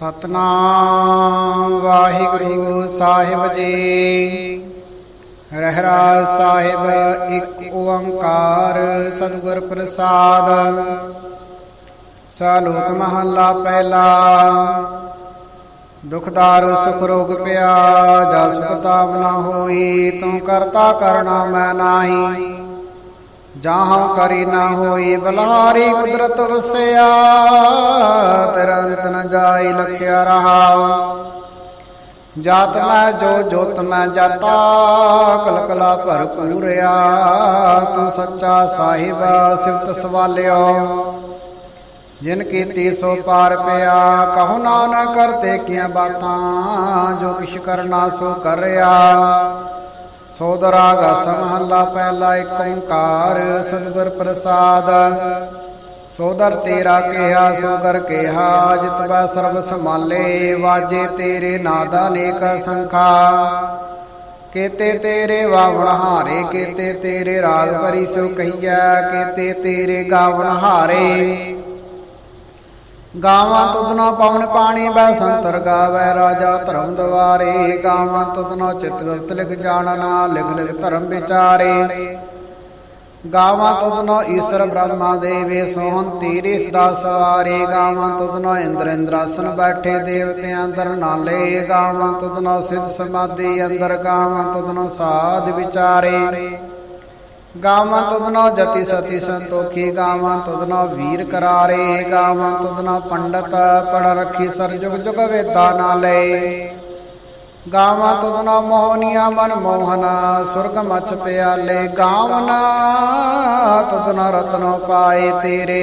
ਸਤਨਾਮ ਵਾਹਿਗੁਰੂ ਸਾਹਿਬ ਜੀ। ਰਹਿਰਾਜ ਸਾਹਿਬ ਇੱਕ ਓੰਕਾਰ ਸਤਿਗੁਰ ਪ੍ਰਸਾਦ। ਸਾਲੋਕ ਮਹੱਲਾ ਪਹਿਲਾ। ਦੁਖਦਾਰ ਸੁਖ ਰੋਗ ਪਿਆ ਜਾ ਸੁਖ ਨਾ ਹੋਈ, ਤੂੰ ਕਰਤਾ ਕਰਨਾ ਮੈਂ ਨਾਹੀ। ਜਾਹਾਂ ਕਰੀ ਨਾ ਹੋਈ ਬਲਹਾਰੀ ਕੁਦਰਤ ਵਸਿਆ, ਤੇਰਾ ਅੰਤ ਨ ਜਾਈ ਲਖਿਆ ਰਹਾ ਜਾਤ ਮੈਂ ਜੋ ਜੋਤ ਮੈਂ ਜਾਤਾ, ਕਲਕਲਾ ਭਰ ਭਰਪੂਰਿਆ ਤੂੰ ਸੱਚਾ ਸਾਹਿਬ ਸਿਫਤ ਸਵਾਲਿਓ। ਜਿਨ ਕੀਤੀ ਸੋ ਪਾਰ ਪਿਆ, ਕਹੋ ਨਾਨਕ ਕਰਤੇ ਕੀਆਂ ਬਾਤਾਂ, ਜੋ ਕਿਛ ਕਰਨਾ ਸੋ ਕਰਿਆ। ਸੋਦਰਾ ਗਸ ਮਹੱਲਾ ਪਹਿਲਾ ਏਕ ਓੰਕਾਰ, ਸਤਿਗੁਰ ਪ੍ਰਸਾਦ। ਸੋਦਰ ਤੇਰਾ ਕਿਹਾ ਸੋਦਰ ਕਿਹਾ ਜਿਤਵਾ ਸਰਬ ਸਮਾਲੇ ਵਾਜੇ ਤੇਰੇ ਨਾਦਾ ਨੇਕ ਸੰਖਾ। ਕੇਤੇ ਤੇਰੇ ਵਾਵਣ ਹਾਰੇ, ਕੇਤੇ ਤੇਰੇ ਰਾਗ ਭਰੀ ਸੋ ਕਹੀਐ, ਕੇਤੇ ਤੇਰੇ ਗਾਵਣ ਹਾਰੇ। ਗਾਵਾਂ ਤੁਧਨੋ ਪਵਨ ਪਾਣੀ ਬੈ ਸੰਤਰ ਗਾਵੇ ਰਾਜਾ ਧਰਮ ਦਵਾਰੇ। ਗਾਵਾਂ ਤੁਧਨੋ ਚਿਤ ਗੁਪਤ ਲਿਖ ਜਾਣਨਾ, ਲਿਖ ਲਿਖ ਧਰਮ ਵਿਚਾਰੇ। ਗਾਵਾਂ ਤੁਧਨੋ ਈਸ਼ਰ ਬ੍ਰਹਮਾ ਦੇਵੇ, ਸੋਹਣ ਤੇਰੇ ਸਦਾ ਸਵਾਰੇ। ਗਾਵਾਂ ਤੁਧਨੋ ਇੰਦਰ ਇੰਦਰਾਸਨ ਬੈਠੇ ਦੇਵਤਿਆਂ ਅੰਦਰ ਨਾਲੇ। ਗਾਵਾਂ ਤੁਧਨੋ ਸਿਧ ਸਮਾਧੀ ਅੰਦਰ, ਗਾਵਾਂ ਤੁਧਨੋ ਸਾਧ ਵਿਚਾਰੇ। ਗਾਵਾਂ ਤੁਧਨੋ ਜਤੀ ਸਤੀ ਸੰਤੋਖੀ, ਗਾਵਾਂ ਤੁਧਨੋ ਵੀਰ ਕਰਾਰੇ, ਗਾਵਾਂ ਤੁਧਨੋ ਪੰਡਤ ਪੜ ਰੱਖੀ ਸਰ ਜੁਗ ਜੁਗ ਵੇਦਾ ਨਾਲੇ। ਗਾਵਾਂ ਤੁਧਨੋ ਮੋਹਨੀਆ ਮਨ ਮੋਹਨਾ, ਸੁਰਗ ਮਛ ਪਿਆਲੇ। ਗਾਵਨਾ ਤੁਧਨੋ ਰਤਨੋ ਪਾਏ ਤੇਰੇ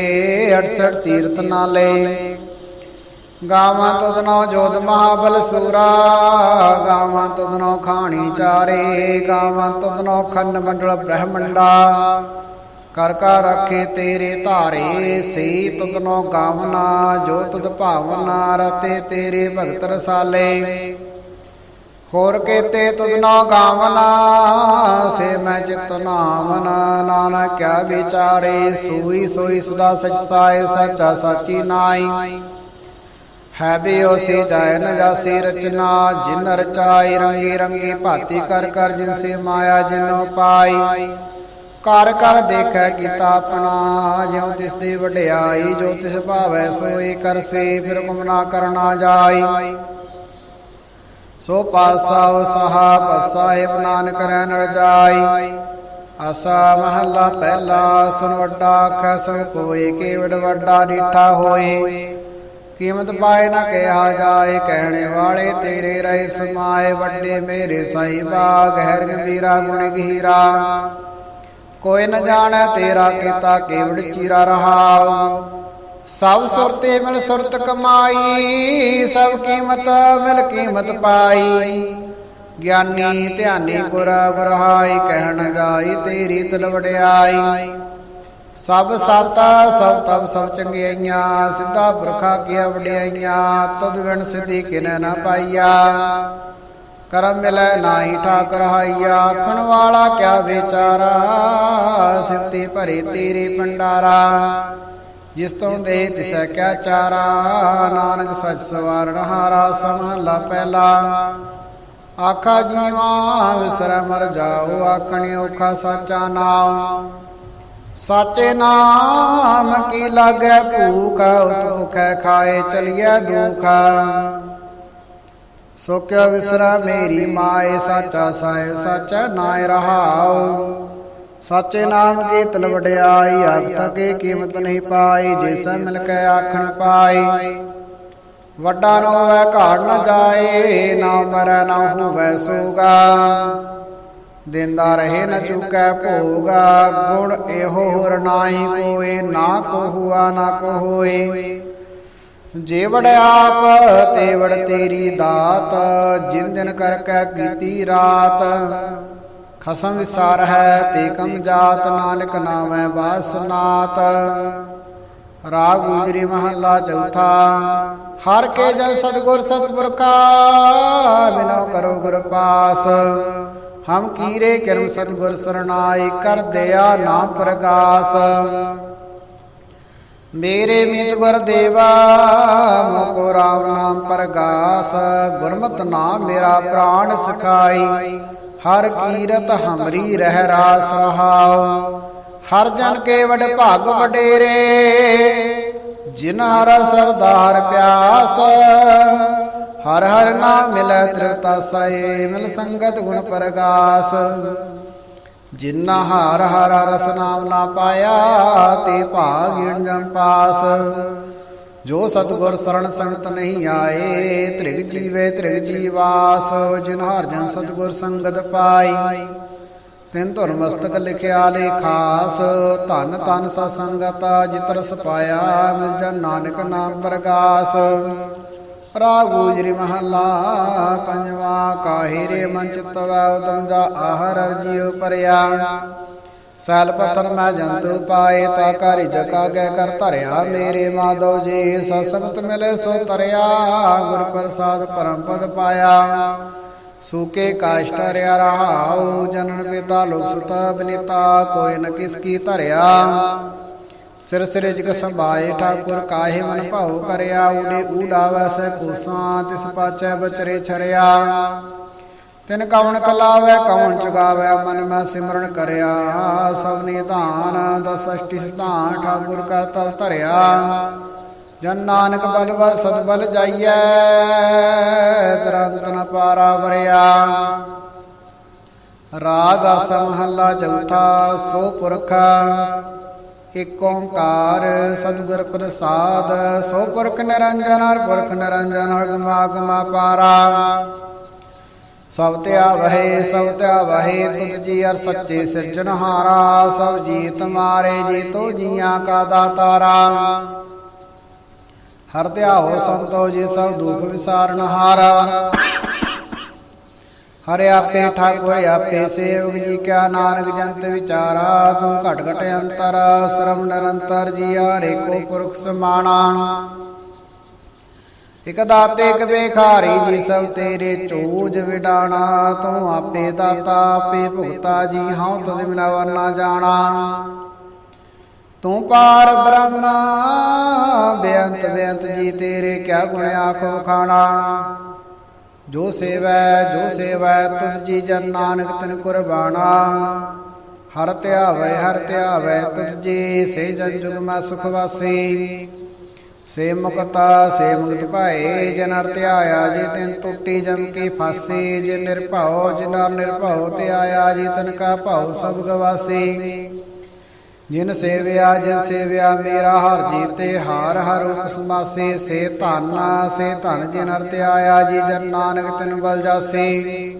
68 ਤੀਰਥ ਨਾਲੇ। ਗਾਵਾਂ ਤੁਧਨੋ ਜੋਧ ਮਹਾਬਲ ਸੂਰਾ, ਗਾਵਾਂ ਤੁਧਨੋ ਖਾਣੀ ਚਾਰੇ, ਗਾਵਾਂ ਤੁਧਨੋ ਖੰਡ ਮੰਡਲ ਬ੍ਰਹਮੰਡਾ। ਕਰ ਕਰ ਰੱਖੇ ਤੇਰੇ ਧਾਰੇ ਸੇ ਤੁਧਨੋ ਗਾਵਨਾ, ਜੋ ਤੁਧ ਭਾਵਨਾ ਰਤੇ ਤੇਰੇ ਭਗਤ ਰਸਾਲੇ। ਹੋਰ ਕੇਤੇ ਤੁਧਨੋ ਗਾਵਨਾ, ਸੇ ਮੈਂ ਚਿਤ ਨਾਵਨਾ, ਨਾਨਕ ਕਿਆ ਵਿਚਾਰੇ, ਸੋਈ ਸੋਈ ਸਦਾ ਸਚ ਸਾਏ, ਸਚਾ ਸਾਚੀ ਨਾਈ। ਹੈ ਵੀ ਉਸੇ ਜਾਇ ਨ ਰਚਨਾ, ਜਿਨ ਰਚਾਈ ਰੰਗੀ ਰੰਗੀ ਭਾਤੀ ਕਰ ਕਰ ਜਿਨ ਸੇ ਮਾਇਆ ਜਿਨੋ ਪਾਈ। ਕਰ ਕਰ ਦੇਖੈ ਕੀਤਾ ਆਪਣਾ, ਜਿਉ ਤਿਸ ਦੀ ਵਡਿਆਈ, ਜੋ ਤਿਸ ਭਾਵੈ ਸੋਈ ਕਰਸੇ ਫਿਰ ਕੁਮ ਕਰਨਾ ਜਾਈ। ਸੋ ਪਾਸਾ ਉਹ ਸਹਾ ਪਸਾਹਿਬ ਨਾਨਕ ਰਹਿ ਨਰ ਜਾਈ। ਆਸਾ ਮਹੱਲਾ ਪਹਿਲਾ ਸੁਨ ਵੱਡਾ ਆਖੈ ਸਭ ਕੋਈ ਕੇਵੜ ਵੱਡਾ ਡੀਠਾ ਹੋਏ ਕੀਮਤ ਪਾਏ ਨਾ ਕਿਹਾ ਜਾਏ, ਕਹਿਣੇ ਵਾਲੇ ਤੇਰੇ ਰਹਿ ਸਮਾਏ, ਵੱਡੇ ਮੇਰੇ ਸਾਹਿਬਾ ਗਹਿਰ ਗੰਭੀਰਾ ਗੁਣ ਗਹੀਰਾ। ਕੋਈ ਨ ਜਾਣੈ ਤੇਰਾ ਕੀਤਾ ਕੇਵੜ ਚੀਰਾ ਰਹਾਉ। ਸਭ ਸੁਰਤੇ ਮਿਲ ਸੁਰਤ ਕਮਾਈ, ਸਭ ਕੀਮਤ ਮਿਲ ਕੀਮਤ ਪਾਈ। ਗਿਆਨੀ ਧਿਆਨੀ ਗੁਰ ਗੁਰਹਾਈ ਕਹਿਣ ਜਾਈ ਤੇਰੀ ਤਲ ਵਡਿਆਈ ਸਭ ਸਾਤਾ, ਸਭ ਤਬ ਸਭ ਚੰਗਿਆਈਆਂ, ਸਿੱਧਾ ਪੁਰਖਾ ਕੀ ਵਡਿਆਈਆਂ, ਤੁਧ ਵਿਣ ਸਿੱਧੀ ਕਿਨੈ ਨਾ ਪਾਈਆ। ਕਰਮ ਮਿਲੈ ਨਾਹੀ ਠਾਕਰ ਹਾਈਆ ਆਖਣ ਵਾਲਾ ਕਿਆ ਵਿਚਾਰਾ ਸਿਫਤੀ ਭਰੇ ਤੇਰੇ ਭੰਡਾਰਾ। ਜਿਸ ਤੋਂ ਦੇ ਤਿਸੈ ਕਿਆ ਚਾਰਾ, ਨਾਨਕ ਸਚ ਸਵਾਰਣ ਹਾਰਾ, ਸਮਹਲਾ ਪਹਿਲਾ। ਆਖਾ ਜੀਵਾ, ਵਿਸਰੈ ਮਰ ਜਾਓ, ਆਖਣੀ ਔਖਾ ਸਾਚਾ ਨਾਮ ਸਾਚੇ ਨਾਮ ਕੀ ਲਾਗੈ ਭੂਖ, ਉਤ ਖਾਏ ਚਲਿਐ ਦੁਖ। ਸੋ ਕਿਆ ਵਿਸਰਾ ਮੇਰੀ ਮਾਏ, ਸਾਚਾ ਸਾਹਿਬ ਸਾਚਾ ਨਾਇ ਰਹਾਉ। ਸਾਚੇ ਨਾਮ ਕੀ ਤਲ ਵਡਿਆਈ ਆਖ ਤਕੇ ਕੀਮਤ ਨਹੀਂ ਪਾਈ ਜਿਸ ਮਿਲ ਕੇ ਆਖਣ ਪਾਈ। ਵੱਡਾ ਨਾ ਹੋਵੇ ਘਾੜ ਨਾ ਜਾਏ, ਨਾ ਮਰੈ ਨਾ ਹੋਵੇ ਸੋਗਾ। ਦਿੰਦਾ ਰਹੇ ਨ ਚੁਕੈ ਭੋਗਾ, ਗੁਣ ਇਹੋ ਹੋਰ ਨਾਹੀ ਕੋਏ, ਨਾ ਕੋ ਹੁਆ ਨਾ ਕੋ ਹੋਏ ਜੇ ਆਪ ਤੇ ਤੇਰੀ ਦਾਤ, ਜਿਨ ਦਿਨ ਕਰ ਕੈ ਕੀਤੀ ਰਾਤ। ਖਸਮ ਵਿਸਾਰ ਹੈ ਤੇ ਕਮ ਜਾਤ, ਨਾਨਕ ਨਾਮੈ ਬਾਸਨਾਤ ਰਾਗ ਗੁਜਰੀ ਮਹੱਲਾ ਚੌਥਾ, ਹਰ ਕੇ ਜਨ ਸਤਗੁਰ ਸਤਪੁਰਖਾ ਬਿਨੋ ਕਰੋ ਗੁਰ ਪਾਸ। ਹਮ ਕੀਰੇ ਕਰਮ ਸਤਗੁਰ ਸਰਨਾਈ ਕਰ ਦਿਆ ਨਾਮ ਪ੍ਰਗਾਸ। ਮੇਰੇ ਮੀਤ ਗੁਰ ਦੇਵਾ ਮੋਕੋ ਰਾਮ ਨਾਮ ਪ੍ਰਗਾਸ। ਗੁਰਮਤਿ ਨਾਮ ਮੇਰਾ ਪ੍ਰਾਣ ਸਖਾਈ। ਹਰ ਕੀਰਤ ਹਮਰੀ ਰਹਿ ਰਾਸ ਰਹਾਉ। ਹਰ ਜਨ ਕੇ ਵਡ ਭਾਗ ਵਡੇਰੇ, ਜਿਨ ਹਰ ਸਰਦਾਰ ਪਿਆਸ। ਹਰ ਹਰ ਨਾਮ ਮਿਲੈ ਤ੍ਰਿਤਾ ਸਏ ਮਿਲ ਸੰਗਤ ਗੁਣ ਪ੍ਰਗਾਸ। ਜਿਨਾ ਹਰ ਹਰ ਰਸ ਨਾਮ ਨਾ ਪਾਇਆ, ਤੇ ਭਾਗਿਣ ਜਮ ਪਾਸ। ਜੋ ਸਤਗੁਰ ਸਰਣ ਸੰਗਤ ਨਹੀਂ ਆਏ, ਤ੍ਰਿਗ ਜੀਵੇ ਤ੍ਰਿਗ ਜੀਵਾਸ। ਜਿਨ ਹਰ ਜਨ ਸਤਗੁਰ ਸੰਗਤ ਪਾਈ, ਤਿੰਨ ਧੁਰ ਮਸਤਕ ਲਿਖਿਆ ਲੇਖਾਸ ਧਨ ਧਨ ਸਤ ਸੰਗਤ ਜਿਤ ਰਸ ਪਾਇਆ, ਮਿਲ ਜਨ ਨਾਨਕ ਨਾਮ ਪ੍ਰਗਾਸ। ਰਾਗ ਗੁਜਰੀ ਮਹੱਲਾ ਪੰਜਵਾ ਕਾਹੇ ਰੇ ਮਨ ਚਿਤਵਾ ਉਦਮ ਜਾ ਆਹਰ ਅਰਜੀਉ ਪਰਿਆ ਸੈਲ ਪੱਥਰ ਮੈਂ ਜੰਤੂ ਪਾਏ, ਤਾ ਕਾਰਿ ਜਕਾ ਗੈ ਕਰ ਧਰਿਆ। ਮੇਰੇ ਮਾਧਵ ਜੀ ਸਤਸੰਗਤ ਮਿਲੇ ਸੋ ਤਰਿਆ, ਗੁਰ ਪ੍ਰਸਾਦ ਪਰਮ ਪਦ ਪਾਇਆ। ਸੂਕੇ ਕਾਸ਼ਟ ਰਿਆ ਰਹਾਉ ਜਨਨ ਪਿਤਾ ਲੋਕ ਸੁਤਾ ਬਨਿਤਾ, ਕੋਈ ਨ ਕਿਸ ਕੀ ਧਰਿਆ। ਸਿਰ ਸਿਰ ਸੰਭਾਏ ਠਾਕੁਰ ਕਾਹੇ ਮਨ ਭਾਉ ਕਰਿਆ, ਊੜੇ ਊਡਾਵੈ ਸੈ ਕੂਸਾਂ, ਤਿਸ ਪਾਚੈ ਬਚਰੇ ਛਰਿਆ। ਤਿਨ ਕਵਣ ਕਲਾਵੈ, ਕਵਣ ਚੁਗਾਵੈ, ਮਨ ਮੈਂ ਸਿਮਰਨ ਕਰਿਆ। ਸਭ ਨਿਧਾਨ ਦਸਸ਼ਟੀ ਸਿਧਾਨ, ਠਾਕੁਰ ਕਰ ਤਲ ਧਰਿਆ। ਜਨ ਨਾਨਕ ਬਲ ਬਲ ਬਲ ਜਾਈਐ ਦਰੰਤ ਨ ਪਾਰਾ ਵਰਿਆ। ਰਾਗ ਆਸਾ ਮਹੱਲਾ ਚੌਥਾ, ਸੋ ਪੁਰਖ ਇਕ ਓੰਕਾਰ ਸਤਿਗੁਰ ਪ੍ਰਸਾਦ, ਸੋ ਪੁਰਖ ਨਿਰੰਜਨ ਹਰ ਪੁਰਖ ਨਿਰੰਜਨ ਹਰ ਗਮਾ ਪਾਰਾ ਸਭ ਧਿਆ ਵਹੇ ਸਭ ਧਿਆ ਵਹੇ ਤੁਧ ਜੀ ਅਰ ਸੱਚੇ ਸਿਰਜਨਹਾਰਾ ਸਭ ਜੀ ਤੁਮਾਰੇ ਜੀ ਤੋ ਜੀਆਂ ਕਾ ਦਾਤਾਰਾ। ਹਰ ਧਿਆਓ ਸੰਤੋ ਜੀ, ਸਭ ਦੁਖ ਵਿਸਾਰਨ ਹਾਰਾ ਹਰਿ ਆਪੇ ਠਾਕੁਰ ਆਪੇ ਸੇਵਕ ਜੀ, ਕਿਆ ਨਾਨਕ ਜੰਤ ਵਿਚਾਰਾ, ਤੂੰ ਘਟ ਘਟ ਅੰਤਰ ਸਰਮ ਨਿਰੰਤਰ ਜੀ ਹਰੇ ਕੋ ਪੁਰਖ ਸਮਾਣਾ ਇਕ ਦਾਤੇ, ਇਕ ਬੇਖਾਰੀ ਜੀ, ਸਭ ਤੇਰੇ ਚੋਜ ਵਿਡਾਣਾ, ਤੂੰ ਆਪੇ ਦਾਤਾ, ਆਪੇ ਭੁਗਤਾ ਜੀ, ਹਉ ਤਦ ਬਿਨਾ ਵਰਨਾ ਜਾਣਾ। ਤੂੰ ਪਾਰ ਬ੍ਰਹਮ, ਬੇਅੰਤ ਬੇਅੰਤ ਜੀ, ਤੇਰੇ ਕਿਆ ਗੁਣ ਆਖੋ ਖਾਣਾ। ਜੋ ਸੇਵੈ ਜੋ ਸੇਵੈ, ਤੁਧ ਜੀ ਜਨ ਨਾਨਕ ਤਿਨ ਕੁਰਬਾਨਾ। ਹਰ ਧਿਆਵੈ ਹਰ ਧਿਆਵੈ, ਤੁਧ ਜੀ ਸੇ ਜਨ ਜੁਗ ਮੈਂ ਸੁਖ ਵਾਸੀ। ਸੇ ਮੁਕਤਾ, ਸੇ ਮੁਕਤ ਭਾਏ, ਜਨ ਅਰ ਧਿਆਇਆ ਜੀ ਤਿਨ ਟੁੱਟੀ ਜਮ ਕੀ ਫਾਸੀ। ਜੇ ਨਿਰਭਉ ਜਿਨਰ ਨਿਰਭਉ ਤੇ ਆਇਆ, ਜੀ ਤਨ ਕਾ ਭਉ ਸਭ ਗਵਾਸੀ। ਜਿਨ ਸੇਵਿਆ ਜਿਨ ਸੇਵਿਆ, ਮੇਰਾ ਹਰ ਜੀਤੇ ਹਾਰ, ਹਰ ਰੂਪ ਸੇ ਧਨ ਸੇ ਧਨ ਜਿਨ ਅਰ ਧਿਆਇਆ ਜੀ, ਜਨ ਨਾਨਕ ਤਿਨ ਬਲ ਜਾਸੀ।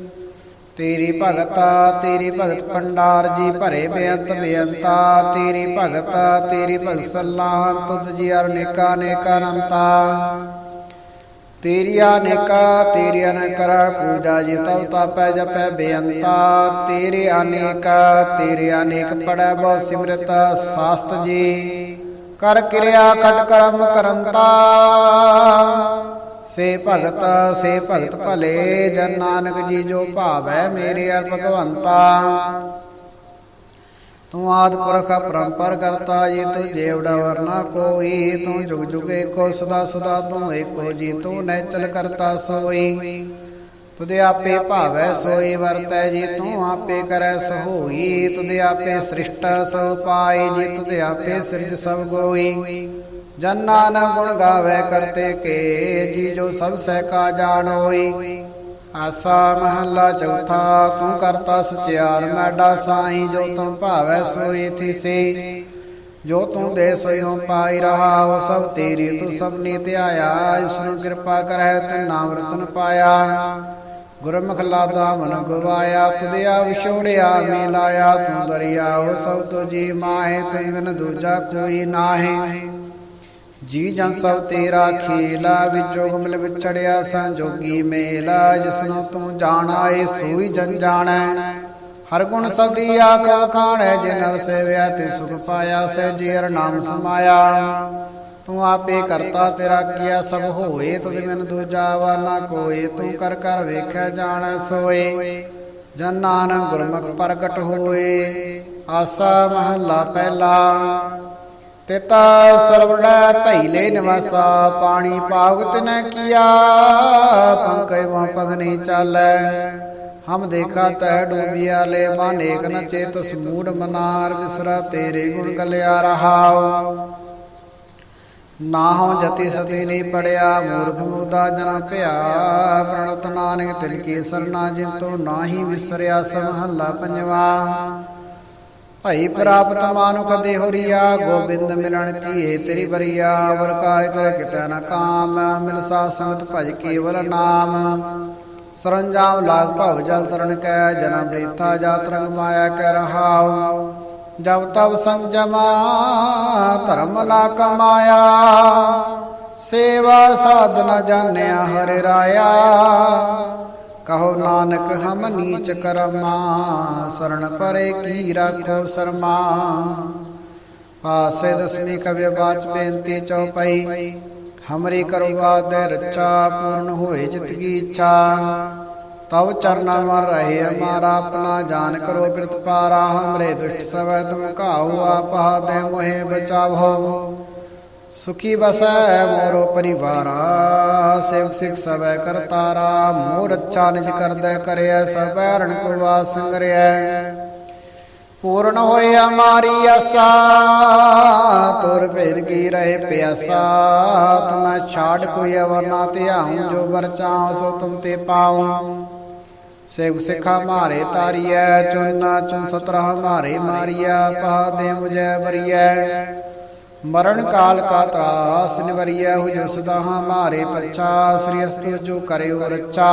ਤੇਰੀ ਭਗਤਾ ਤੇਰੀ ਭਗਤ ਪੰਡਾਰ ਜੀ, ਭਰੇ ਬੇਅੰਤ ਬੇਅੰਤਾ। ਤੇਰੀ ਭਗਤਾ ਤੇਰੀ ਭਗਤ ਸਲਾਹ ਤੁਧ ਜੀ ਅਰ ਨੇਕਾ ਨੇਕਾ ਅਨੰਤਾ। ਤੇਰੀ ਅਨੇਕਾ ਤੇਰੀ ਅਨਕਰ ਪੂਜਾ ਜੀ ਤਉ ਤਾਪੈ ਜਪੈ ਬੇਅੰਤਾ। ਤੇਰੇ ਅਨੇਕਾ, ਤੇਰੇ ਅਨੇਕ ਪੜੈ ਬਹੁ ਸਿਮਰਤ ਸਾਸਤ ਜੀ। ਕਰ ਕਿਰਿਆ ਖਟ ਕਰਮ ਕਰੰਤਾ। ਸੇ ਭਗਤ ਸੇ ਭਗਤ ਭਲੇ, ਜਨ ਨਾਨਕ ਜੀ ਜੋ ਭਾਵੈ ਮੇਰੇ ਅਰ ਭਗਵੰਤਾ। ਤੂੰ ਆਦ ਪੁਰਖ ਪਰੰਪਰ ਕਰਤਾ ਜੀ ਤੂੰ ਜੇਵੜਾ ਵਰਨਾ ਕੋਈ। ਤੂੰ ਜੁਗ ਜੁਗ ਏਕੋ ਸਦਾ ਸਦਾ, ਤੂੰ ਏਕੋ ਜੀ ਤੂੰ ਨੈਚਲ ਕਰਤਾ ਸੋਈ। ਤੁਦੇ ਆਪੇ ਭਾਵੈ ਸੋਈ, ਵਰਤੈ ਜੀ ਤੂੰ ਆਪੇ ਕਰੈ ਸਹੋਈ। ਤੁਦੇ ਆਪੇ ਸ੍ਰਿਸ਼ਟ ਸੋ ਪਾਈ, ਜੀ ਤੁਦੇ ਆਪੇ ਸਿਰਜ ਸਭ ਗੋਈ। ਜਨ ਨਾਨਕ ਗੁਣ ਗਾਵੇ ਕਰਤੇ ਕੇ, ਜੀ ਜੋ ਸਭ ਸਹਿ ਕਾ ਜਾਣੋਈ ਆਸਾ ਮਹੱਲਾ ਚੌਥਾ, ਤੂੰ ਕਰਤਾ ਸਚਿਆਰ ਮੈਡਾ ਸਾਈ ਜੋ ਤੂੰ ਭਾਵੈ ਸੋਈ ਥੀਸੀ ਜੋ ਤੂੰ ਦੇ ਸੋਇਓ ਪਾਈ ਰਹਾ, ਉਹ ਸਭ ਤੇਰੀ, ਤੂੰ ਸਭ ਨੇ ਧਿਆਇਆ। ਇਸ ਨੂੰ ਕਿਰਪਾ ਕਰੈ ਤੂੰ ਨਾਮ ਰਤਨ ਪਾਇਆ। ਗੁਰਮੁਖ ਲਾਦਾ ਮਨ ਗਵਾਇਆ ਤੁਧਿਆ ਵਿਛੋੜਿਆ ਮੇ ਲਾਇਆ ਤੂੰ ਦਰਿਆ, ਉਹ ਸਭ ਤੁਜੀ ਮਾਹੇ, ਤੇ ਦੂਜਾ ਕੋਈ ਨਾਹੀ। ਜੀ ਜਨ ਸਭ ਤੇਰਾ ਖੇਲਾ ਵਿਚੋਗ ਮਿਲ ਵਿਛੜਿਆ ਸੰਜੋਗੀ ਮੇਲਾ ਜਿਸਨੂੰ ਤੂੰ ਜਾਣਾ ਏ ਸੋਈ ਜਨ ਜਾਣੈ। ਹਰ ਗੁਣ ਸਦੀ ਆਖ ਖਾਣੈ ਜੇ ਸੇਵਿਆ ਤੇ ਸੁਖ ਪਾਇਆ ਸੇ ਜੀਰ ਨਾਮ ਸਮਾਇਆ। ਤੂੰ ਆਪੇ ਕਰਤਾ ਤੇਰਾ ਕੀਆ, ਸਭ ਹੋਏ ਤੁਧ ਬਿਨ ਦੂਜਾ ਵਾ ਨਾ ਕੋਈ ਤੂੰ ਕਰ ਕਰ ਵੇਖੈ, ਜਾਣੈ, ਸੋਏ। ਜਨ ਨਾਨਕ ਗੁਰਮੁਖ ਪ੍ਰਗਟ ਹੋਏ, ਆਸਾ ਮਹੱਲਾ ਪਹਿਲਾ। ਤਿਤਾ ਸਰਵੜਾ ਭੈਲੇ ਨਿਵਾਸਾ, ਪਾਣੀ ਪਾਵਤ ਨ ਕੀਆ ਪੰਕੈ ਮਾ ਪਗ ਨਹੀਂ ਚਾਲੈ। ਹਮ ਦੇਖਾ ਤੈ ਡੂਬਿਆ ਲੈ ਮਾਨੇਕ ਨ ਚੇਤ ਸਮੂੜ ਮਨਾਰ ਵਿਸਰਾ ਤੇਰੇ ਗੁਣ ਗਲਿਆ ਰਹਾਉ। ਨਾ ਹਉ ਜਤੀ ਸਤੀ ਨਹੀਂ ਪੜਿਆ, ਮੂਰਖ ਮੁਦਾ ਜਨਾ ਭਿਆ। ਪ੍ਰਣਤ ਨਾਨਕ ਤਿਲ ਕੀ ਸਰਨਾ ਜਿਤੋ, ਨਾਹੀ ਵਿਸਰਿਆ ਸਮਹੱਲਾ ਪੰਜਵਾ। ਭਈ ਪ੍ਰਾਪਤ ਮਾਨੁਖ ਦੇਹੁਰੀਆ ਗੋਬਿੰਦ ਮਿਲਣ ਕੀਏ ਤੇਰੀ ਬਰੀਆ ਵਰ ਕਾਇ ਤੇਰੇ ਕਿਤੈ ਨ ਕਾਮ ਮਿਲ ਸਾ ਸੰਗਤ ਭਜ ਕੇਵਲ ਨਾਮ। ਸਰੰਜਾਮ ਲਾਗ ਭਵ ਜਲ ਤਰਨ ਕੈ, ਜਨਮ ਬ੍ਰਿਥਾ ਜਾਤ ਰੰਗ ਮਾਇਆ ਕੈ ਰਹਾਉ। ਜਬ ਤਬ ਸੰਜਮਾ ਧਰਮ ਲਾ ਕਮਾਇਆ। ਸੇਵਾ ਸਾਧਨ ਜਾਣਿਆ ਹਰਿ ਰਾਇਆ। ਕਹੋ ਨਾਨਕ, ਹਮ ਨੀਚ ਕਰਮਾ ਸਰਣ ਪਰੇ ਕੀ ਰਾਖੋ ਸਰਮਾ। ਪਾਸੇ ਦਸਵੀਂ ਕਵਿ ਬਾਚ ਬੇਨਤੀ ਚਉਪਈ ਹਮਰੀ ਕਰਵਾ ਦੇ ਰੱਚਾ, ਪੂਰਨ ਹੋਏ ਜਿਤ ਕੀ ਇੱਛਾ। ਤਵ ਚਰਨਾ ਮਰ ਰਹੇ ਹਮਾਰਾ ਆਪਣਾ ਜਾਨ ਕਰੋ ਬਿਰਤ ਪਾਰਾ, ਹਮਰੇ ਦੁਸ਼ਟ ਸਵੈ ਤੁਮ ਘਾਉ, ਆਪਾ ਦੇ ਮੋਹਿ ਬਚਾਵੋ। ਸੁਖੀ ਬਸੈ ਮੋਰੋ ਪਰਿਵਾਰਾ, ਸੇਵ ਸਿਖ ਸਵੈ ਕਰਤਾਰਾ ਮੋਰ ਅੱਛਾ ਨਿਜ ਕਰਦੈ ਕਰਿਐ ਸਭੈ ਰਣ ਕੋ ਵਾਸ ਸੰਗਰਿਐ। ਪੂਰਨ ਹੋਏ ਹਮਾਰੀ ਆਸਾ, ਤੁਰ ਭੇਦ ਕੀ ਰਹੇ ਪਿਆਸਾ, ਤੁਮੈ ਛਾੜ ਕੋਈ ਅਵਰ ਨਾ ਧਿਆਉ, ਜੋ ਵਰ ਸੋ ਤੁਮ ਤੇ ਪਾਉ। ਸੇਵ ਸਿਖਾ ਮਾਰੇ ਤਾਰੀਐ, ਚੁਨਾ ਚੁਨ ਸਤਰਾ ਮਾਰੇ ਮਾਰੀਆ ਪਾ ਦੇ ਮੁਝੈ ਬਰੀਐ ਮਰਨ ਕਾਲ ਕਾ ਤਰਾਸ, ਨਿਵਰੀਐ ਹੋ ਜੋ ਸਦਾ ਹਮਾਰੇ ਪੱਛਾ, ਸ੍ਰੀ ਅਸਤੁ ਜੋ ਕਰਿਓ ਰੱਛਾ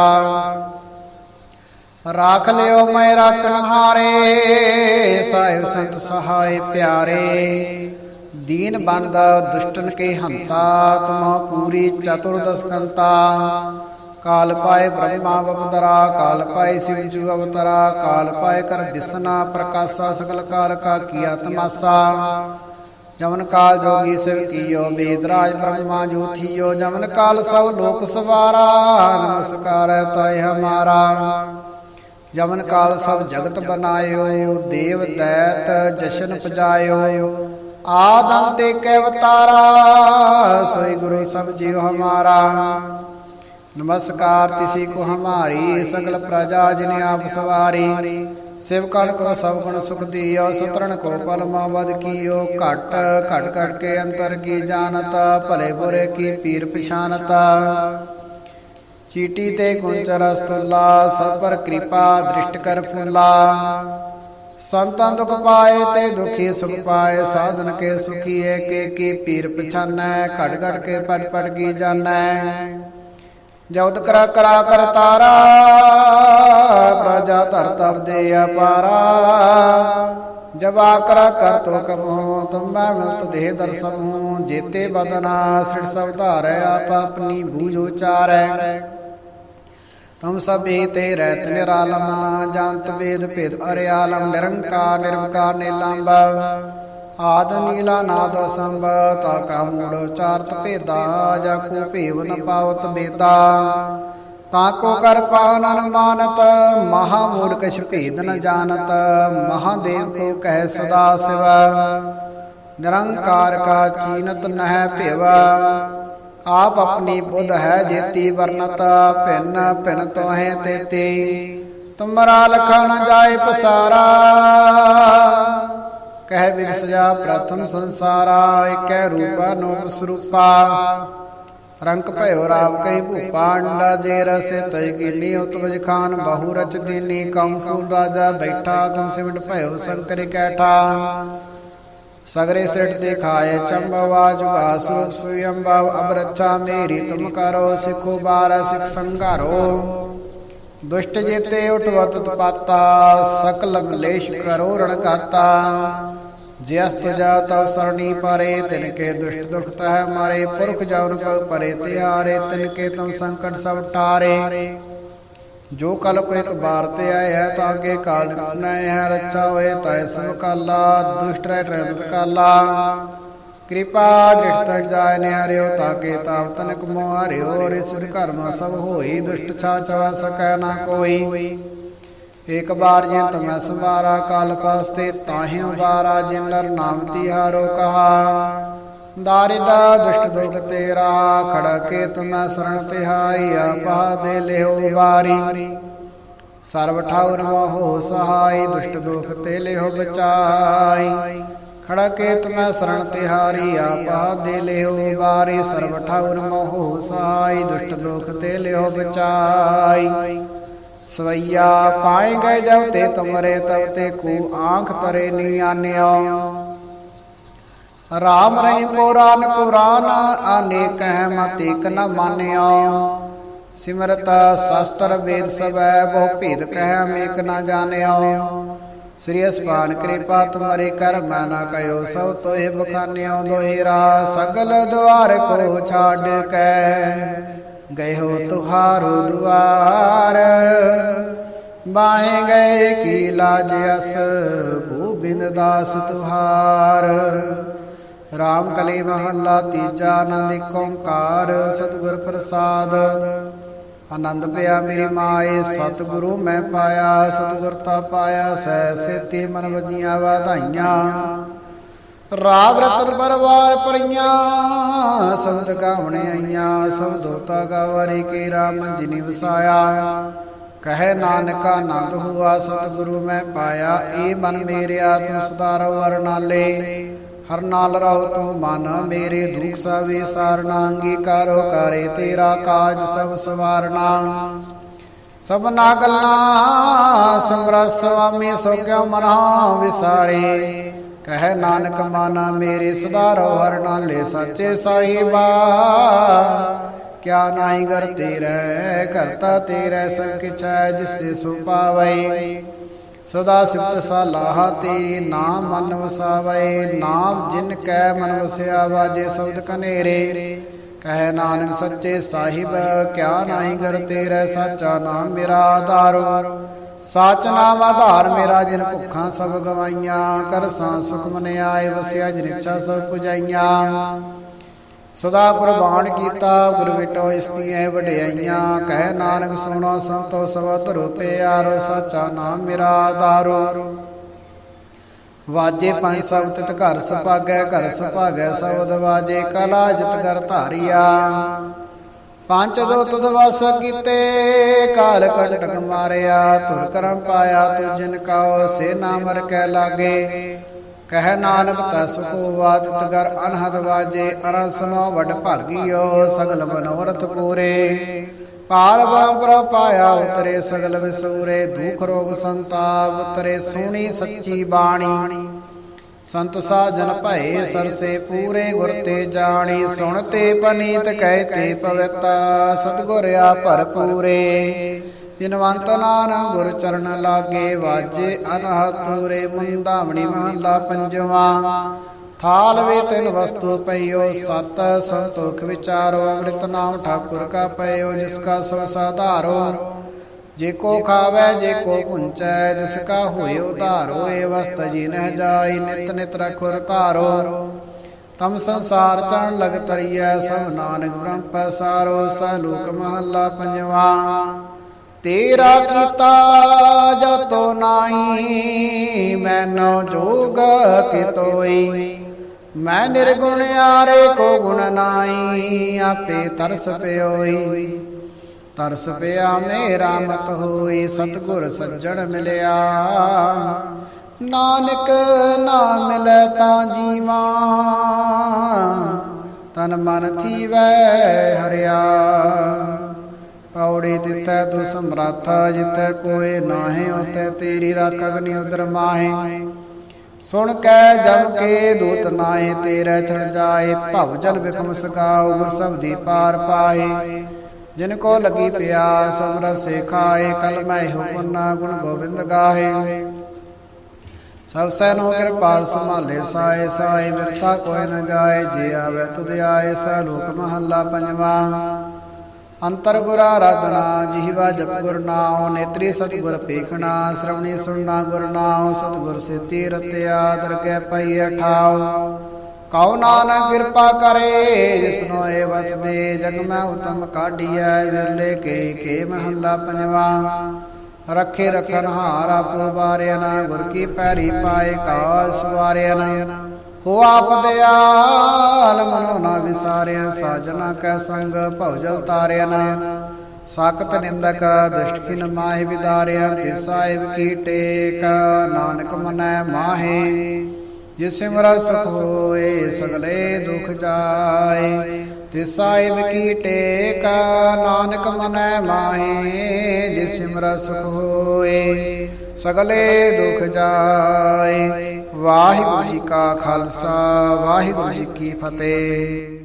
ਰਾਖ ਲਿਓ ਮੈਂ ਰਾਖਣ ਹਾਰੇ ਸਾਹਿਬ ਸੰਤ ਸਹਾਇ ਪਿਆਰੇ। ਦੀਨ ਬੰਦਾ ਦੁਸ਼ਟਨ ਕੇ ਹੰਤਾ ਤੁਮਾ ਪੂਰੀ ਚਤੁਰਦਸ ਕੰਤਾ। ਕਾਲ ਪਾਏ ਬ੍ਰਹਮਾ ਬਪਦਰਾ ਕਾਲ ਪਾਏ ਸਿਵ ਜੂ ਅਵਤਰਾ, ਕਾਲ ਪਾਏ ਕਰ ਬਿਸਨਾ ਪ੍ਰਕਾਸ਼ਾ, ਸਗਲ ਕਾਲ ਕਾ ਕੀਆ ਤਮਾਸਾ। ਜਮਨ ਕਾਲ ਜੋਗੀ ਸਿਵ ਕੀਓ ਬੇਦਰਾਜ ਬ੍ਰਹਮਾ ਜੋਥੀਓ, ਜਮਨ ਕਾਲ ਸਭ ਲੋਕ ਸਵਾਰਾ, ਨਮਸਕਾਰ ਹੈ ਹਮਾਰਾ। ਜਮਨ ਕਾਲ ਸਭ ਜਗਤ ਬਨਾਇਓ, ਦੇਵ ਦੈਤ ਜਸ਼ਨ ਪਜਾਇਓ। ਆਦਮ ਤੇ ਕੈ ਅਵਤਾਰਾ ਸੋਈ ਗੁਰੂ ਸਮਝਿਓ ਹਮਾਰਾ। ਨਮਸਕਾਰ ਤਿਸੀ ਕੋ ਹਮਾਰੀ, ਸਗਲ ਪ੍ਰਜਾ ਜਿਨੇ ਆਪ ਸਵਾਰੀ। ਸਿਵਕਨ ਕੋ ਸਭ ਗੁਣ ਸੁਖ ਦੀਓ ਸੁਤਰਨ ਕੋ ਪਲ ਵਦ ਕੀਓ। ਘਟ ਘਟ ਘਟ ਕੇ ਅੰਤਰ ਕੀ ਜਾਣਤ, ਭਲੇ ਬੁਰੇ ਕੀ ਪੀਰ ਪਛਾਨਤਾ। ਚੀਟੀ ਤੇ ਗੁੰਚਰ ਅਸਤੁਲਾ ਸਭ ਪਰ ਕਿਰਪਾ ਦ੍ਰਿਸ਼ਟ ਕਰ ਫੁਲਾ। ਸੰਤਾਂ ਦੁਖ ਪਾਏ ਤੇ ਦੁਖੀ ਸੁਖ ਪਾਏ, ਸਾਧਨ ਕੇ ਸੁਖੀ ਏ ਕੇ ਕੀ ਪੀਰ ਪਛਾਨੈ ਘਟ ਘਟ ਕੇ ਪਟ ਪਟ ਕੀ ਜਾਣੈ। ਜਉਤ ਕਰਾ ਕਰਾ ਕਰ ਤਾਰਾ, ਪ੍ਰਜਾ ਧਰ ਤਰ ਦੇ ਅਪਾਰਾ। ਜਵਾ ਕਰਾ ਕਰ ਤੋ ਕਮੋ ਤੁਮੈ ਮਿਲਤ ਦੇ ਦਰਸਨੂ ਜੇਤੇ ਬਦਨਾ ਸਿਰ ਸਭ ਧਾਰੈ, ਆਪ ਆਪਣੀ ਬੂਝ ਉਚਾਰੈ। ਤੁਮ ਸਭੇ ਤੇ ਰਹਿਤ ਨਿਰਾਲਮ, ਜੰਤ ਵੇਦ ਭੇਦ ਅਰਿਆਲਮ, ਨਿਰੰਕਾਰ ਨਿਰੰਕਾਰ ਨਿਲੰਬ ਆਦ ਨੀਲਾ ਨਾਦ ਸੰਭ ਤਾ ਕਾ ਮੂੜ ਚਾਰਤ ਭੇਦਾ, ਜਾ ਕੋ ਭੇਵ ਨ ਪਾਵਤ ਬੇਦਾ। ਤਾ ਕੋ ਕਰ ਪਾਨ ਅਨੁਮਾਨਤ ਮਹਾ ਮੂੜ ਕਛ ਭੇਦ ਨ ਜਾਣਤ, ਮਹਾਦੇਵ ਕੋ ਕਹਿ ਸਦਾ ਸਿਵ। ਨਿਰੰਕਾਰ ਕਾ ਚੀਨਤ ਨਹਿ ਭੇਵਾ। ਆਪ ਆਪਣੀ ਬੁੱਧ ਹੈ ਜੇਤੀ ਵਰਨਤ, ਭਿੰਨ ਭਿੰਨ ਤੋਹੇ ਤੇਤੀ। ਤੁਮਰਾ ਲਖਣ ਜਾਏ ਪਸਾਰਾ। ਕਹਿ ਬਿਨ ਸਜਾ ਪ੍ਰਥਮ ਸੰਸਾਰਾ, ਇਕੈ ਰੂਪਾ ਨੋਪ ਸਰੂਪਾ। ਰੰਕ ਭਇਓ ਰਾਵ ਕਈ ਭੂਪਾ ਅੰਡਾ ਜੇ ਰਸੇ ਤਜ ਕੀਨੀ ਉਤਵਜ ਖਾਨ, ਬਹੁ ਰਚ ਦੀਨੀ, ਕਉ ਫੂਲ ਰਾਜਾ ਬੈਠਾ ਗੁਣ ਸਿਮਟ ਭਇਓ ਸੰਕਰ ਕੈਠਾ। ਸਗਰੇ ਸਿਟ ਦਿਖਾਏ ਚੰਬਵਾ ਜੁਗਾ ਸੁਰ ਸੁਯੰਬਵ ਅਬ ਮੇਰੀ ਤੁਮ ਕਰੋ, ਸਿਖੋ ਬਾਰ ਸਿਖ ਸੰਘਾਰੋ। ਦੁਸ਼ਟ ਜੇਤੇ ਉਠਵਤ ਤਪਾਤਾ, ਸਕਲ ਮਲੇਸ਼ ਕਰੋ ਰਣਕਾਤਾ ਜਿਸ ਤੁਜਾ ਤਵ ਸਰਣੀ ਪਰੇ, ਤਿਨ ਕੇ ਦੁਸ਼ਟ ਦੁਖ ਤਹ ਮਾਰੇ, ਪੁਰਖ ਜਵਨ ਪਗ ਪਰੇ ਤਿਆਰੇ, ਤਿਨ ਕੇ ਤੁਮ ਸੰਕਟ ਸਭ ਟਾਰੇ। ਜੋ ਕਲ ਕੋ ਇੱਕ ਬਾਰ ਤੇ ਆਏ ਹੈ, ਤਾਂ ਅੱਗੇ ਕਾਲ ਨੈ ਹੈ, ਰੱਛਾ ਹੋਏ ਤੈ ਸਭ ਕਾਲਾ, ਦੁਸ਼ਟ ਰਹਿ ਰਹਿਤ ਕਾਲਾ। ਕਿਰਪਾ ਦ੍ਰਿਸ਼ਟ ਜਾਇ ਨੇ ਤਾਕੇ ਤਾਪ ਤਨਕ ਮੋ ਹਰਿਓ ਰਿਸਿਰ ਕਰਮ ਸਭ ਹੋਈ, ਦੁਸ਼ਟ ਛਾ ਚਵਾ ਸਕੈ ਨਾ ਕੋਈ। ਏਕ ਬਾਰ ਜੇ ਤਮੈ ਸੰਭਾਰਾ ਕਾਲ ਪਾਸਤੇ ਤਾਹਿ ਉਬਾਰਾ, ਜਿਨ ਨਰ ਨਾਮ ਤਿਹਾਰੋ ਕਹਾ। ਦਾਰਿਦਾ ਦੁਸ਼ਟ ਦੁਖ ਤੇਰਾ, ਖੜਾ ਕੇ ਤੁਮੈ ਸਰਣ ਤਿਹਾਈ, ਆਪਾ ਦੇ ਲਿਓ ਵਾਰੀ। ਸਰਬ ਠਾਉਰ ਮੋਹ ਸਹਾਈ, ਦੁਸ਼ਟ ਦੁਖ ਤੇ ਲਿਓ ਬਚਾਈ। ਖੜਕੇ ਕੇ ਤੁਮੈ ਸਰਣ ਤਿਹਾਰੀ, ਆਪਾ ਦੇ ਲਿਓ ਵਾਰੀ। ਸਰਬ ਠਾਉਰ ਮੋਹ ਸਹਾਈ, ਦੁਸ਼ਟ ਦੁਖ ਤੇ ਲਿਓ ਬਚਾਈ। ਸਵਈਆ ਪਾਏ ਗਏ ਜਬ ਤੇ ਤੁਮਰੇ ਤਬ ਤੇ ਕੂ ਆਂਖ ਤਰੇ ਨੀ ਆਨਿਓ ਰਾਮ ਰਹੀ ਪੁਰਾਨ ਕੁਰਾਨ ਅਨੇਕ ਹੈ ਮਤ ਨ ਮਾਨਿਓ ਸਿਮਰਤ ਸ਼ਾਸਤਰ ਵੇਦ ਸਭੈ, ਬਹੁ ਭੇਦ ਕਹਿ ਮੇਕ ਨ ਜਾਣਿਓ ਸ੍ਰੀ ਅਸਪਾਨ ਕਿਰਪਾ ਤੁਮਰੇ ਕਰ, ਮੈਂ ਨਾ ਕਯੋ ਸਭ ਤੋਹਿ ਬਖਾਨਿਓ ਦੋਹਿਰਾ ਸਗਲ ਦੁਆਰ ਕੋ ਛਾੜ ਕੇ। ਗਏ ਹੋ ਤੁਹਾਰੋ ਦੁਆਰ। ਬਾਹੇ ਗਏ ਕੀ ਲਾਜ ਅਸ ਗੋਬਿੰਦ ਦਾਸ ਤੁਹਾਰ। ਰਾਮ ਕਲੀ ਮਹੱਲਾ ਤੀਜਾ ਆਨੰਦ ਏਕ ਓੰਕਾਰ, ਸਤਿਗੁਰ ਪ੍ਰਸਾਦ। ਆਨੰਦ ਪਿਆ ਮੇਰੀ ਮਾਏ, ਸਤਿਗੁਰੂ ਮੈਂ ਪਾਇਆ, ਸਤਿਗੁਰ ਤਾ ਪਾਇਆ, ਸਹਿ ਸੇਤੀ ਮਨ ਵਜੀਆਂ ਵਧਾਈਆਂ। ਰਾਗ ਰਤਨ ਪਰਵਾਰ ਪਰੀਆਂ ਸ਼ਬਦ ਗਾਵਣੇ ਆਈਆਂ ਸ਼ਬਦੋ ਤਾ ਗਾਵਰੀ ਕੇ ਰਾਮ ਜਿਨੀ ਵਸਾਇਆ। ਕਹੇ ਨਾਨਕ ਆਨੰਦ ਹੁਆ, ਸਤਿਗੁਰੂ ਮੈਂ ਪਾਇਆ, ਏ ਮਨ ਮੇਰਿਆ ਤੂੰ ਸਦਾਰੋ ਅਰਨਾਲੇ ਹਰ ਨਾਲ। ਰਹੋ ਤੂੰ ਮਨ ਮੇਰੇ, ਦੁਖ ਸਵੇ ਸਾਰਨਾ, ਅੰਗੀਕਾਰੋ ਕਰੇ ਤੇਰਾ ਕਾਜ ਸਭ ਸਵਾਰਨਾ। ਸਭਨਾ ਗੱਲਾਂ ਸਮਰਤ ਸੁਆਮੀ ਸੋ ਕਿਉ ਮਨਾ ਵਿਸਾਰੇ। ਕਹੇ ਨਾਨਕ ਮਾਨਾ ਮੇਰੇ ਸਦਾਰੋ ਹਰ ਨਾਲੇ ਸੱਚੇ ਸਾਹਿਬਾ। ਕਿਆ ਨਾਹੀ ਗਰ ਤੇਰੇ ਕਰਤਾ ਤੇਰੇ ਸੰਗ ਜਿਸ ਦੇ ਸੋ ਪਾਵੈ ਸਦਾ ਸਿਫਤ ਸਲਾਹ ਤੇਰੀ, ਨਾਮ ਮਨ ਵਸਾਵੇ ਨਾਮ ਜਿਨ ਕੈ ਮਨ ਵਸਿਆ ਵਾਜੇ ਸ਼ਬਦ ਕਨੇਰੇ। ਕਹਿ ਨਾਨਕ ਸੱਚੇ ਸਾਹਿਬ, ਕਿਆ ਨਾਹੀ ਗਰ ਤੇਰੇ, ਸਾਚਾ ਨਾਮ ਮੇਰਾ ਆਧਾਰੋ। ਸਾਚ ਨਾਮ ਆਧਾਰ ਮੇਰਾ ਜਿਨ ਭੁੱਖਾਂ ਸਭ ਗਵਾਈਆਂ, ਕਰ ਸਾਂ ਸੁਖ ਮਨ ਆਏ, ਵਸਿਆ ਜਿਨ ਇੱਛਾ ਸਭ ਪੁਜਾਈਆਂ। ਸਦਾ ਕੁਰਬਾਨ ਕੀਤਾ, ਗੁਰ ਵਿਟੋ ਇਸਤੀਆਂ ਵਡਿਆਈਆਂ, ਕਹਿ ਨਾਨਕ ਸੁਣੋ ਸੰਤੋ ਸਬਦ ਰੂਪੇ ਆਰੋ, ਸਾਚਾ ਨਾਮ ਮੇਰਾ ਆਧਾਰੋ। ਵਾਜੇ ਪੰਜ ਸਭ ਤਿਤ ਘਰ ਸੁਭਾਗੈ ਘਰ ਸੁਭਾਗੈ ਸਬਦ ਦਵਾਜੇ ਕਲਾ ਜਿਤ ਕਰ ਧਾਰਿਆ। ਪੰਜ ਦੋ ਤੁਧ ਵਸ ਕੀਤੇ ਕਾਲ ਕੰਟਕ ਮਾਰਿਆ, ਤੁਰ ਕਰਮ ਪਾਇਆ, ਤੁ ਜਿਨ ਕਾਉ ਸੇ ਨਾਮਰ ਕੈ ਲਾਗੇ। ਕਹਿ ਨਾਨਕ ਤਸ ਸੁਖੋ ਵਾਦਿਤ ਗਰ ਅਨਹਦ ਵਾਜੇ ਅਰਸਨੋ ਵਡ ਭਾਗੀਓ, ਸਗਲ ਬਨਵਰਥ ਪੂਰੇ। ਪਾਰ ਬ੍ਰਹਮ ਪਾਇਆ, ਉਤਰੇ ਸਗਲ ਵਿਸੂਰੇ, ਦੁਖ ਰੋਗ ਸੰਤਾਪ, ਉਤਰੇ ਸੋਹਣੀ ਸੱਚੀ ਬਾਣੀ। ਸੰਤ ਸਾਜਨ ਭਏ ਸਰਸੇ ਪੂਰੇ ਗੁਰ ਤੇ ਜਾਣੀ, ਸੁਣ ਤੇ ਪਨੀਤ ਕਹਿ ਤੇ ਪਵਿੱਤਾ, ਸਤਗੁਰ ਆ ਭਰਪੂਰੇ। ਜਿਨਵੰਤ ਨਾਨਕ ਗੁਰ ਚਰਨ ਲਾਗੇ ਵਾਜੇ ਅਨਹਤੂਰੇ ਮੁੰਦਾਵਣੀ ਮਹੱਲਾ ਪੰਜਵਾ। ਥਾਲ ਵੇ ਤਿਨ ਵਸਤੂ ਪਈਓ ਸਤ, ਸੰਤੋਖ ਵਿਚਾਰੋ ਅੰਮ੍ਰਿਤ ਨਾਮ ਠਾਕੁਰ ਕਾ ਪਈਓ, ਜਿਸ ਕਾ ਸਭ ਸਾਧਾਰੋ। ਜੇ ਕੋ ਖਾਵੇ, ਜੇ ਕੋ ਪੁੰਚੈ, ਤਿਸ ਕਾ ਹੋਇ ਉਧਾਰੋ ਏ ਵਸਤ ਜੀ ਨਹਿ ਜਾਈ, ਨਿਤ ਨਿਤ ਰਖੁਰ ਧਾਰੋ। ਤਮ ਸੰਸਾਰ ਚਣ ਲਗ ਤਰੀਐ, ਸਭ ਨਾਨਕ ਬ੍ਰਹਮ ਪਸਾਰੋ ਸਲੋਕ ਮਹੱਲਾ ਪੰਜਵਾ। ਤੇਰਾ ਕੀਤਾ ਜਤੋ ਨਾਹੀ, ਮੈਨੋ ਜੋਗ ਕਿਤੋਈ ਮੈਂ ਨਿਰਗੁਣ ਆਰੇ ਕੋ ਗੁਣ ਨਾਹੀ, ਆਪੇ ਤਰਸ ਪਿਓਈ ਤਰਸ ਪਿਆ, ਮੇਰਾ ਮਤ ਹੋਈ ਸਤਗੁਰ ਸੱਜਣ ਮਿਲਿਆ। ਨਾਨਕ ਨਾ ਮਿਲੈ ਤਾਂ ਜੀਵਾ, ਤਨ ਮਨ ਥੀਵੈ ਹਰਿਆ। ਪੌੜੀ ਦਿੱਤੈ ਤੂੰ ਸਮਰਾਥਾ ਜਿਤੈ ਕੋਏ ਨਾਹੀ ਉਤੈ ਤੇਰੀ ਰੱਖ ਅਗਨੀ ਉਦਰ ਮਾਹੇ। ਸੁਣ ਕੈ ਜਮ ਕੇ ਦੂਤ ਨਾਹੀ, ਤੇਰੇ ਛੜ ਜਾਏ, ਭਵ ਜਲ ਵਿਖਮ ਸਕਾਉ, ਗੁਰ ਦੀ ਪਾਰ ਪਾਏ। ਜਿਨ ਕੋ ਲਗੀ ਪਿਆਸ ਅੰਮ੍ਰਿਤ ਸੇਖਾਏ ਖਾਏ ਕਲ ਮੈਂ ਹੋ ਪੁੰਨਾ ਗੁਣ ਗੋਬਿੰਦ ਗਾਹੇ। ਸਭ ਸੈ ਕਿਰਪਾਲ ਸੰਭਾਲੇ ਸਾਏ ਸਾਏ ਮਿਰਤਾ ਕੋਈ ਨ ਜਾਏ, ਜੇ ਆਵੇ ਤੁਧ ਆਏ ਸਾ ਲੋਕ ਮਹੱਲਾ ਪੰਜਵਾ। ਅੰਤਰ ਗੁਰ ਆਰਾਧਨਾ ਜਿਹਵਾ ਜਪ ਗੁਰ ਨਾਉ, ਨੇਤਰੀ ਸਤਿਗੁਰ ਪੇਖਣਾ, ਸ਼ਰਵਣੀ ਸੁਣਨਾ ਗੁਰ ਨਾਉ, ਸਤਿਗੁਰ ਸਿੱਧੀ ਰਤਿਆ ਦਰ ਕੇ ਪਈ ਠਾਉ ਕਉ ਨਾਨਕ ਕਿਰਪਾ ਕਰੇ, ਜਿਸਨੋ ਏ ਵਸ ਜਗ ਮੈਂ ਉਤਮ ਕਾਢੀਐ, ਵਿਰਲੇ ਕੇ ਕੇ ਮਹੱਲਾ ਪੰਜਵਾ। ਰੱਖੇ ਰਖਨ ਹਾਰ ਆਪੋ ਬਾਰਿਆ ਨਾ ਗੁਰ ਕੀ ਪੈਰੀ ਪਾਏ ਕਾਸ ਵਾਰਿਆ ਨਾ ਹੋ ਆਪ ਦਿਆਲ, ਮਨੋ ਨਾ ਵਿਸਾਰਿਆ, ਸਾਜਨਾ ਕੈ ਸੰਗ ਭਉਜਲ ਤਾਰਿਆ ਨਾ ਸਾਖਤ ਨਿੰਦਕ, ਦੁਸ਼ਟ ਮਾਹਿ ਵਿਦਾਰਿਆ, ਤੇ ਸਾਹਿਬ ਕੀ ਟੇਕ, ਨਾਨਕ ਮਨੈ ਮਾਹੇ। ਜਿਸ ਸਿਮਰ ਸੁਖ ਹੋਏ, ਸਗਲੇ ਦੁਖ ਜਾਏ। ਤੇ ਸਾਹਿਬ ਕੀ ਟੇਕ, ਨਾਨਕ ਮਨੈ ਮਾਹੇ, ਜਿਸ ਸਿਮਰ ਸੁਖ ਹੋਏ, ਸਗਲੇ ਦੁਖ ਜਾਏ। ਵਾਹਿਗੁਰੂ ਜੀ ਕਾ ਖਾਲਸਾ, ਵਾਹਿਗੁਰੂ ਜੀ ਕੀ ਫਤਿਹ।